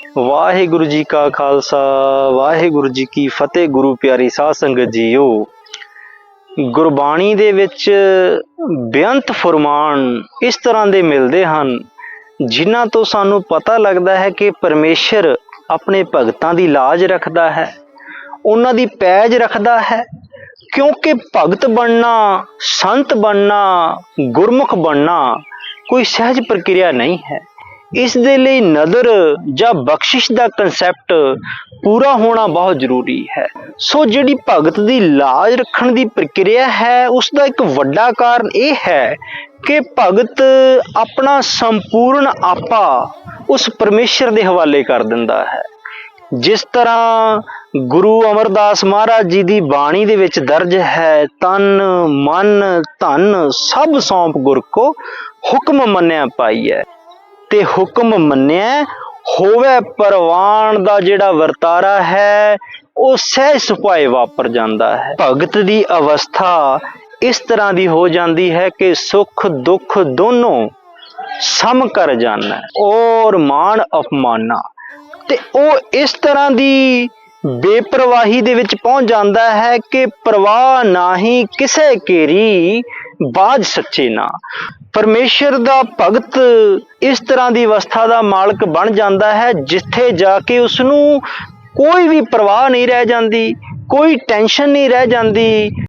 ਵਾਹਿਗੁਰੂ ਜੀ ਕਾ ਖਾਲਸਾ, ਵਾਹਿਗੁਰੂ ਜੀ ਕੀ ਫਤਿਹ, ਗੁਰੂ ਪਿਆਰੀ ਸਾਧ ਸੰਗਤ ਜੀਓ। ਗੁਰਬਾਣੀ ਦੇ ਵਿੱਚ ਬੇਅੰਤ ਫਰਮਾਨ ਇਸ ਤਰ੍ਹਾਂ ਦੇ ਮਿਲਦੇ ਹਨ, ਜਿਨ੍ਹਾਂ ਤੋਂ ਸਾਨੂੰ ਪਤਾ ਲੱਗਦਾ ਹੈ ਕਿ ਪਰਮੇਸ਼ਰ ਆਪਣੇ ਭਗਤਾਂ ਦੀ ਲਾਜ ਰੱਖਦਾ ਹੈ, ਉਹਨਾਂ ਦੀ ਪੈਜ ਰੱਖਦਾ ਹੈ, ਕਿਉਂਕਿ ਭਗਤ ਬਣਨਾ, ਸੰਤ ਬਣਨਾ, ਗੁਰਮੁਖ ਬਣਨਾ ਕੋਈ ਸਹਿਜ ਪ੍ਰਕਿਰਿਆ ਨਹੀਂ ਹੈ। ਇਸ ਦੇ ਲਈ ਨਦਰ ਜਾਂ ਬਖਸ਼ਿਸ਼ ਦਾ ਕਨਸੈਪਟ ਪੂਰਾ ਹੋਣਾ ਬਹੁਤ ਜ਼ਰੂਰੀ ਹੈ। ਸੋ ਜਿਹੜੀ ਭਗਤ ਦੀ ਲਾਜ ਰੱਖਣ ਦੀ ਪ੍ਰਕਿਰਿਆ ਹੈ, ਉਸ ਦਾ ਇੱਕ ਵੱਡਾ ਕਾਰਨ ਇਹ ਹੈ ਕਿ ਭਗਤ ਆਪਣਾ ਸੰਪੂਰਨ ਆਪਾ ਉਸ ਪਰਮੇਸ਼ਰ ਦੇ ਹਵਾਲੇ ਕਰ ਦਿੰਦਾ ਹੈ। ਜਿਸ ਤਰ੍ਹਾਂ ਗੁਰੂ ਅਮਰਦਾਸ ਮਹਾਰਾਜ ਜੀ ਦੀ ਬਾਣੀ ਦੇ ਵਿੱਚ ਦਰਜ ਹੈ, ਤਨ, ਮਨ, ਧਨ ਸਭ ਸੌਂਪ ਗੁਰ ਕੋ ਹੁਕਮ ਮੰਨਿਆ ਪਾਈਐ ਤੇ ਹੁਕਮ ਮੰਨਿਆ ਹੋਵੇ ਪਰਵਾਨ ਦਾ ਜਿਹੜਾ ਵਰਤਾਰਾ ਹੈ, ਉਹ ਸਹਿਜ ਸੁਭਾਏ ਵਾਪਰ ਜਾਂਦਾ ਹੈ। ਭਗਤ ਦੀ ਅਵਸਥਾ ਇਸ ਤਰ੍ਹਾਂ ਦੀ ਹੋ ਜਾਂਦੀ ਹੈ ਕਿ ਸੁੱਖ ਦੁੱਖ ਦੋਨੋਂ ਸਮ ਕਰ ਜਾਣਾ ਔਰ ਮਾਣ ਅਪਮਾਨਾ। ਤੇ ਉਹ ਇਸ ਤਰ੍ਹਾਂ ਦੀ ਬੇਪਰਵਾਹੀ ਦੇ ਵਿੱਚ ਪਹੁੰਚ ਜਾਂਦਾ ਹੈ ਕਿ ਪ੍ਰਵਾਹ ਨਾਹੀ ਕਿਸੇ ਕੇਰੀ ਬਾਜ ਸੱਚੇ ਨਾ। ਪਰਮੇਸ਼ਰ ਦਾ ਭਗਤ ਇਸ ਤਰ੍ਹਾਂ ਦੀ ਅਵਸਥਾ ਦਾ ਮਾਲਕ ਬਣ ਜਾਂਦਾ ਹੈ ਜਿੱਥੇ ਜਾ ਕੇ ਉਸ ਨੂੰ ਕੋਈ ਵੀ ਪਰਵਾਹ ਨਹੀਂ ਰਹਿ ਜਾਂਦੀ, ਕੋਈ ਟੈਨਸ਼ਨ ਨਹੀਂ ਰਹਿ ਜਾਂਦੀ।